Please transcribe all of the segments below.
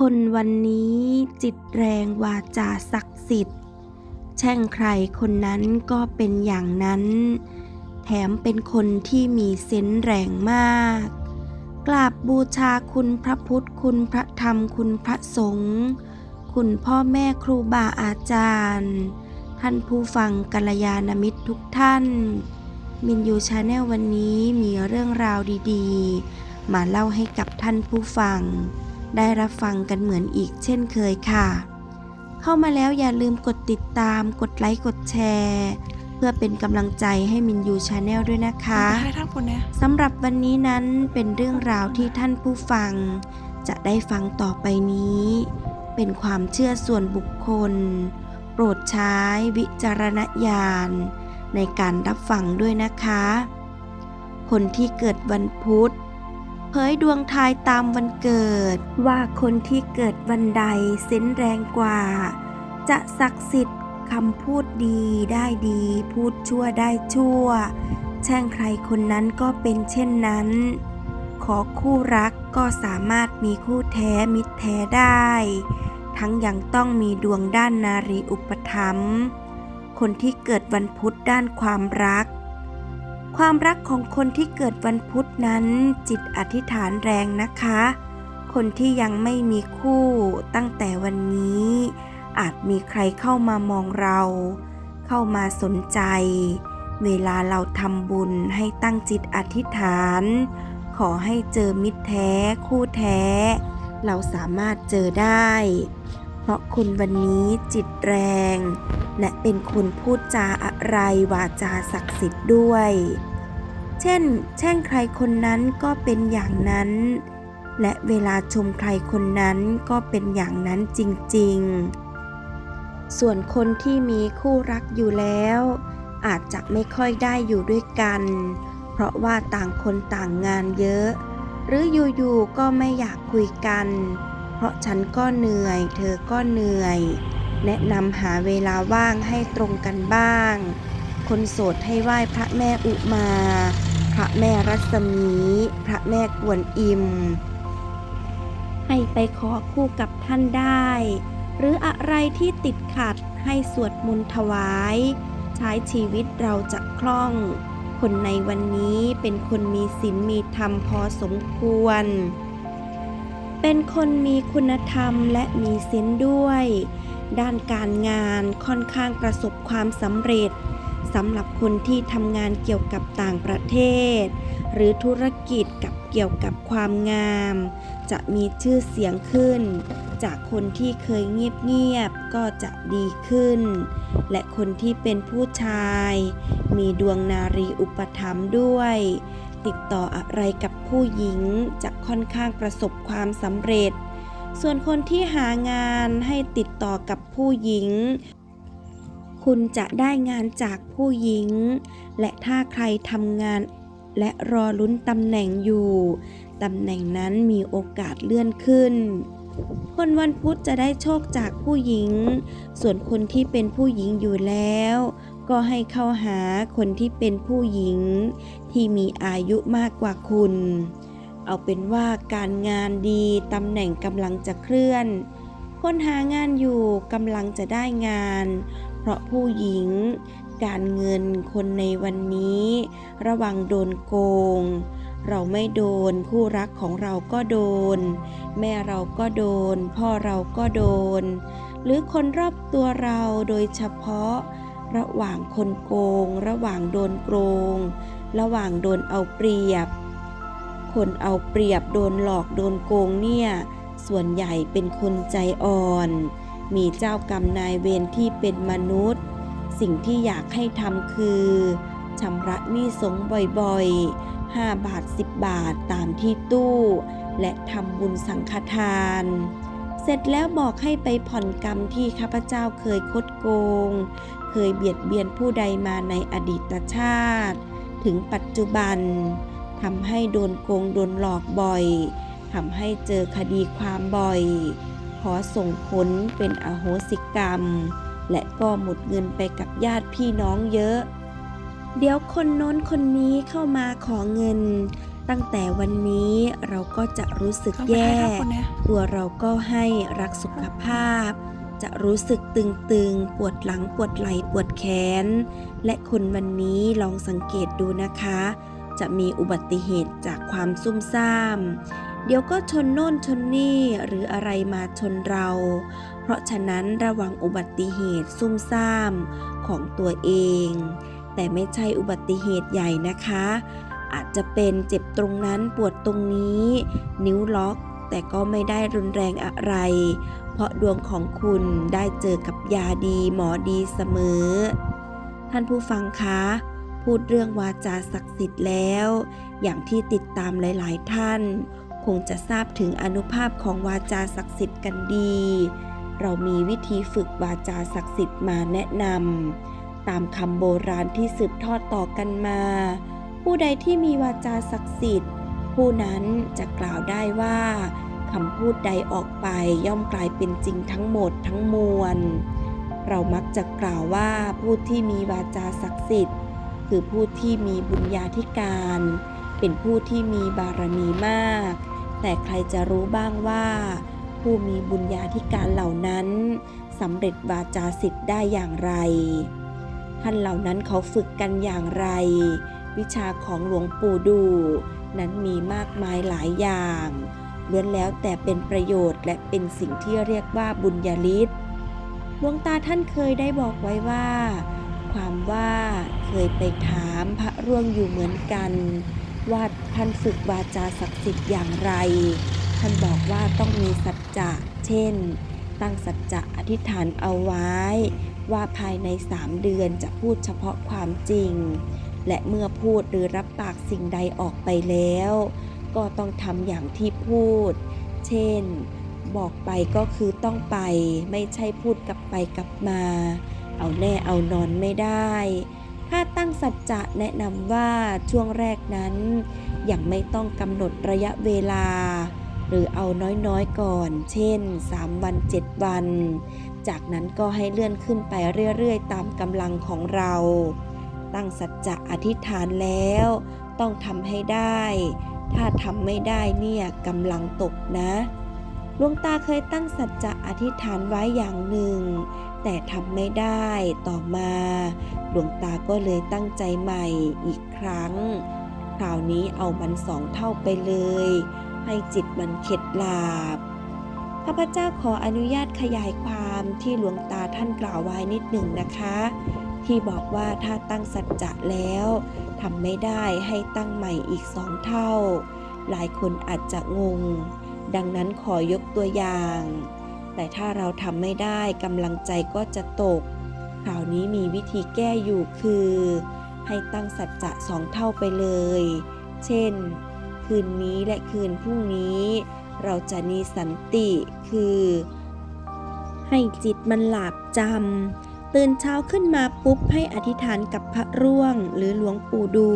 คนวันนี้จิตแรงวาจาศักดิ์สิทธิ์ แช่งใครคนนั้นก็เป็นอย่างนั้น แถมเป็นคนที่มีเซนส์แรงมาก กราบบูชาคุณพระพุทธคุณพระธรรมคุณพระสงฆ์คุณพ่อแม่ครูบาอาจารย์ ท่านผู้ฟังกัลยาณมิตรทุกท่าน มินยูชาแนลวันนี้มีเรื่องราวดีๆ มาเล่าให้กับท่านผู้ฟัง ได้รับฟังกันเหมือนอีกเช่นเคยค่ะ เข้ามาแล้วอย่าลืมกดติดตาม กดไลค์ กดแชร์ เพื่อเป็นกำลังใจให้มินยูชาแนลด้วยนะคะให้ท่านคนเนี้ยสำหรับวันนี้นั้นเป็นเรื่องราวที่ท่านผู้ฟัง จะได้ฟังต่อไปนี้ เป็นความเชื่อส่วนบุคคล โปรดใช้วิจารณญาณ ในการรับฟังด้วยนะคะ คนที่เกิดวันพุธ เผยดวงทายตามวันเกิด ว่าคนที่เกิดวันใดเส้นแรงกว่า จะศักดิ์สิทธิ์คำพูดดีได้ดี พูดชั่วได้ชั่ว แช่งใครคนนั้นก็เป็นเช่นนั้น ขอคู่รักก็สามารถมีคู่แท้มิตรแท้ได้ ทั้งยังต้องมีดวงด้านนารีอุปถัมภ์คนที่เกิดวันพุธด้านความรัก ความรักของคนที่เกิดวันพุธนั้นจิตอธิษฐานแรงนะคะ คนที่ยังไม่มีคู่ตั้งแต่วันนี้ อาจมีใครเข้ามามองเรา เข้ามาสนใจ เวลาเราทำบุญให้ตั้งจิตอธิษฐาน ขอให้เจอมิตรแท้คู่แท้ เราสามารถเจอได้ เพราะคุณวันนี้จิตแรง และเป็นคนพูดจาอะไรวาจาศักดิ์สิทธิ์ด้วย เช่น แช่งใครคนนั้นก็เป็นอย่างนั้น และเวลาชมใครคนนั้นก็เป็นอย่างนั้นจริง ๆ ส่วนคนที่มีคู่รักอยู่แล้ว อาจจะไม่ค่อยได้อยู่ด้วยกัน เพราะว่าต่างคนต่างงานเยอะ หรืออยู่ๆก็ไม่อยากคุยกัน เพราะฉันก็เหนื่อย เธอก็เหนื่อย แนะนำหาเวลาว่างให้ตรงกันบ้าง คนโสดให้ไหว้พระแม่อุมา พระแม่รัศมี พระแม่กวนอิม ให้ไปขอคู่กับท่านได้ หรืออะไรที่ติดขัดให้สวดมนต์ถวาย ใช้ชีวิตเราจะคล่อง คนในวันนี้เป็นคนมีศีลมีธรรมพอสมควร เป็นคนมีคุณธรรมและมีเซนส์ด้วย ด้านการงานค่อนข้างประสบความสำเร็จสำหรับคนที่ทำงานเกี่ยวกับต่างประเทศ หรือธุรกิจกับเกี่ยวกับความงาม จะมีชื่อเสียงขึ้น จากคนที่เคยเงียบๆก็จะดีขึ้น และคนที่เป็นผู้ชาย มีดวงนารีอุปถัมภ์ด้วย ติดต่ออะไรกับผู้หญิงจะค่อนข้างประสบความสำเร็จ ส่วนคนที่หางานให้ติดต่อกับผู้หญิง คุณจะได้งานจากผู้หญิง และถ้าใครทำงานและรอลุ้นตำแหน่งอยู่ตำแหน่งนั้นมีโอกาสเลื่อนขึ้น คนวันพุธจะได้โชคจากผู้หญิง ส่วนคนที่เป็นผู้หญิงอยู่แล้ว ก็ให้เข้าหาคนที่เป็นผู้หญิง ที่มีอายุมากกว่าคุณ เอาเป็นว่าการงานดีตำแหน่งกำลังจะเคลื่อน คนหางานอยู่กำลังจะได้งาน เพราะผู้หญิง การเงินคนในวันนี้ ระวังโดนโกง เราไม่โดนคู่รักของเราก็โดน แม่เราก็โดน พ่อเราก็โดน หรือคนรอบตัวเราโดยเฉพาะ ระหว่างคนโกง ระหว่างโดนโกง ระหว่างโดนเอาเปรียบ คนเอาเปรียบโดนหลอกโดนโกงเนี่ยส่วนใหญ่เป็นคนใจอ่อน มีเจ้ากรรมนายเวรที่เป็นมนุษย์ สิ่งที่อยากให้ทำคือชำระหนี้สงบ่อยๆ 5 บาท 10 บาทตามที่ตู้ และทำบุญสังฆทาน เสร็จแล้วบอกให้ไปผ่อนกรรมที่ข้าพเจ้าเคยคดโกง เคยเบียดเบียนผู้ใดมาในอดีตชาติ ถึงปัจจุบันทำให้โดนโกงโดนหลอกบ่อยทำให้เจอคดีความบ่อย ขอส่งผลเป็นอโหสิกรรม และก็หมดเงินไปกับญาติพี่น้องเยอะ เดี๋ยวคนโน้นคนนี้เข้ามาขอเงิน ตั้งแต่วันนี้เราก็จะรู้สึกเขาไปแย่ให้คนเนี้ยตัวเราก็ให้รักสุขภาพ จะรู้สึกตึงๆ ปวดหลังปวดไหล่ปวดแขน และคนวันนี้ลองสังเกตดูนะคะ จะมีอุบัติเหตุจากความซุ่มซ่าม เดี๋ยวก็ชนโน่นชนนี่หรืออะไรมาชนเรา เพราะฉะนั้นระวังอุบัติเหตุซุ่มซ่ามของตัวเอง แต่ไม่ใช่อุบัติเหตุใหญ่นะคะ อาจจะเป็นเจ็บตรงนั้นปวดตรงนี้ นิ้วล็อกแต่ก็ไม่ได้รุนแรงอะไร เพราะดวงของคุณได้เจอกับยาดีหมอดีเสมอ ท่านผู้ฟังคะพูดเรื่องวาจาศักดิ์สิทธิ์แล้ว อย่างที่ติดตามหลาย ๆ ท่าน คงจะทราบถึงอนุภาพของวาจาศักดิ์สิทธิ์กันดี เรามีวิธีฝึกวาจาศักดิ์สิทธิ์มาแนะนำตามคำโบราณที่สืบทอดต่อกันมา ผู้ใดที่มีวาจาศักดิ์สิทธิ์ ผู้นั้นจะกล่าวได้ว่าคำพูดใดออกไปย่อมกลายเป็นจริงทั้งหมดทั้งมวล เรามักจะกล่าวว่าผู้ที่มีวาจาศักดิ์สิทธิ์ คือผู้ที่มีบุญญาธิการ เป็นผู้ที่มีบารมีมาก แต่ใครจะรู้บ้างว่า ผู้มีบุญญาธิการเหล่านั้นสำเร็จวาจาสิทธิ์ได้อย่างไร ท่านเหล่านั้นเขาฝึกกันอย่างไร วิชาของหลวงปู่ดู นั้นมีมากมายหลายอย่างล้วนแล้วแต่เป็นประโยชน์และเป็นสิ่งที่เรียกว่าบุญญาลิศหลวงตาท่านเคยได้บอกไว้ว่า ความว่าเคยไปถามพระร่วงอยู่เหมือนกัน ว่าท่านฝึกวาจาศักดิ์สิทธิ์อย่างไร ท่านบอกว่าต้องมีสัจจะ เช่น ตั้งสัจจะอธิษฐานเอาไว้ ว่าภายในสามเดือนจะพูดเฉพาะความจริง และเมื่อพูดหรือรับปากสิ่งใดออกไปแล้ว ก็ต้องทำอย่างที่พูด เช่น บอกไปก็คือต้องไป ไม่ใช่พูดกลับไปกลับมา เอาแน่เอานอนไม่ได้ ถ้าตั้งสัจจะแนะนำว่าช่วงแรกนั้นยังไม่ต้องกำหนดระยะเวลา หรือเอาน้อยๆก่อน เช่น 3 วัน 7 วัน จากนั้นก็ให้เลื่อนขึ้นไปเรื่อยๆ ตามกำลังของเรา ตั้งสัจจะอธิษฐานแล้ว ต้องทำให้ได้ ถ้าทำไม่ได้เนี่ยกำลังตกนะหลวงตาเคยตั้งสัจจะอธิษฐานไว้อย่างหนึ่ง แต่ทำไม่ได้ต่อมาหลวงตาก็เลยตั้งใจใหม่อีกครั้ง คราวนี้เอามันสองเท่าไปเลย ให้จิตมันเข็ดลาบข้าพเจ้าขออนุญาตขยายความที่หลวงตาท่านกล่าวไว้นิดหนึ่งนะคะ ที่บอกว่าถ้าตั้งสัจจะแล้วทำไม่ได้ให้ตั้งใหม่อีกสองเท่า หลายคนอาจจะงง ดังนั้นขอยกตัวอย่าง แต่ถ้าเราทำไม่ได้กำลังใจก็จะตกคราวนี้มีวิธีแก้อยู่คือ ให้ตั้งสัจจะสองเท่าไปเลย เช่น คืนนี้และคืนพรุ่งนี้ เราจะมีสันติคือ ให้จิตมันหลาบจำ ตื่นเช้าขึ้นมาปุ๊บให้อธิษฐานกับพระร่วง หรือหลวงปู่ดู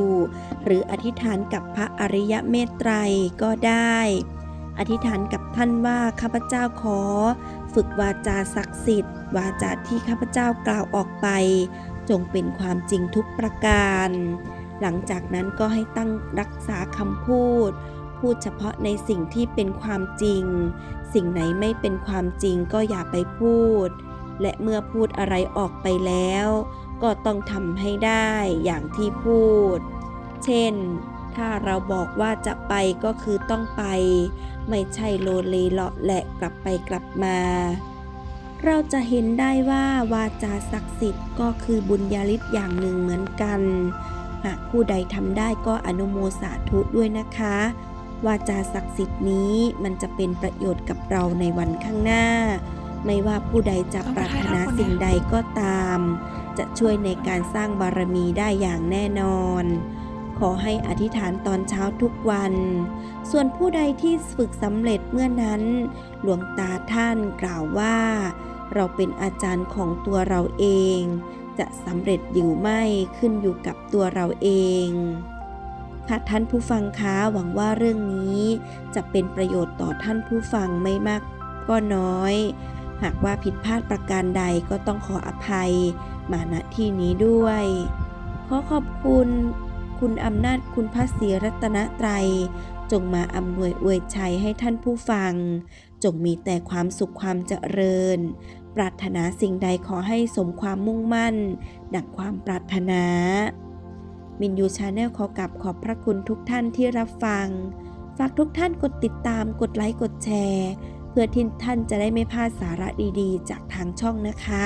หรืออธิษฐานกับพระอริยเมตไตรก็ได้ อธิษฐานกับท่านว่าข้าพเจ้าขอ ฝึกวาจาศักดิ์สิทธิ์ วาจาที่ข้าพเจ้ากล่าวออกไป จงเป็นความจริงทุกประการ หลังจากนั้นก็ให้ตั้งรักษาคำพูด พูดเฉพาะในสิ่งที่เป็นความจริง สิ่งไหนไม่เป็นความจริงก็อย่าไปพูด และเมื่อพูดอะไรออกไปแล้ว ก็ต้องทำให้ได้อย่างที่พูด เช่น ถ้าเราบอกว่าจะไปก็คือต้องไป ไม่ใช่โลเลเลาะแหละกลับไปกลับมา เราจะเห็นได้ว่าวาจาศักดิ์สิทธิ์ก็คือบุญญาลิศอย่างหนึ่งเหมือนกัน หากผู้ใดทำได้ก็อนุโมสาธุด้วยนะคะวาจาศักดิ์สิทธิ์นี้มันจะเป็นประโยชน์กับเราในวันข้างหน้า ไม่ว่าผู้ใดจะปรารถนาสิ่งใดก็ตาม จะช่วยในการสร้างบารมีได้อย่างแน่นอน ขอให้อธิษฐานตอนเช้าทุกวัน ส่วนผู้ใดที่ฝึกสำเร็จเมื่อนั้น หลวงตาท่านกล่าวว่า เราเป็นอาจารย์ของตัวเราเอง จะสำเร็จอยู่ไม่ขึ้นอยู่กับตัวเราเองค่ะท่านผู้ฟังคะหวังว่าเรื่องนี้จะเป็นประโยชน์ต่อท่านผู้ฟังไม่มากก็น้อย หากว่าผิดพลาดประการใดก็ต้องขออภัย มาณที่นี้ด้วย ขอขอบคุณ คุณอำนาจคุณพระศรีรัตนตรัย จงมาอำนวยอวยชัยให้ท่านผู้ฟัง จงมีแต่ความสุขความเจริญ ปรารถนาสิ่งใดขอให้สมความมุ่งมั่น ดังความปรารถนามินยูชาแนลขอกลับขอบพระคุณทุกท่านที่รับฟัง ฝากทุกท่านกดติดตามกดไลค์กดแชร์ เพื่อที่ท่านจะได้ไม่พลาดสาระดีๆ จากทางช่องนะคะ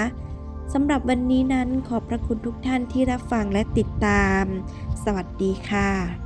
สำหรับวันนี้นั้นขอบพระคุณทุกท่านที่รับฟังและติดตาม สวัสดีค่ะ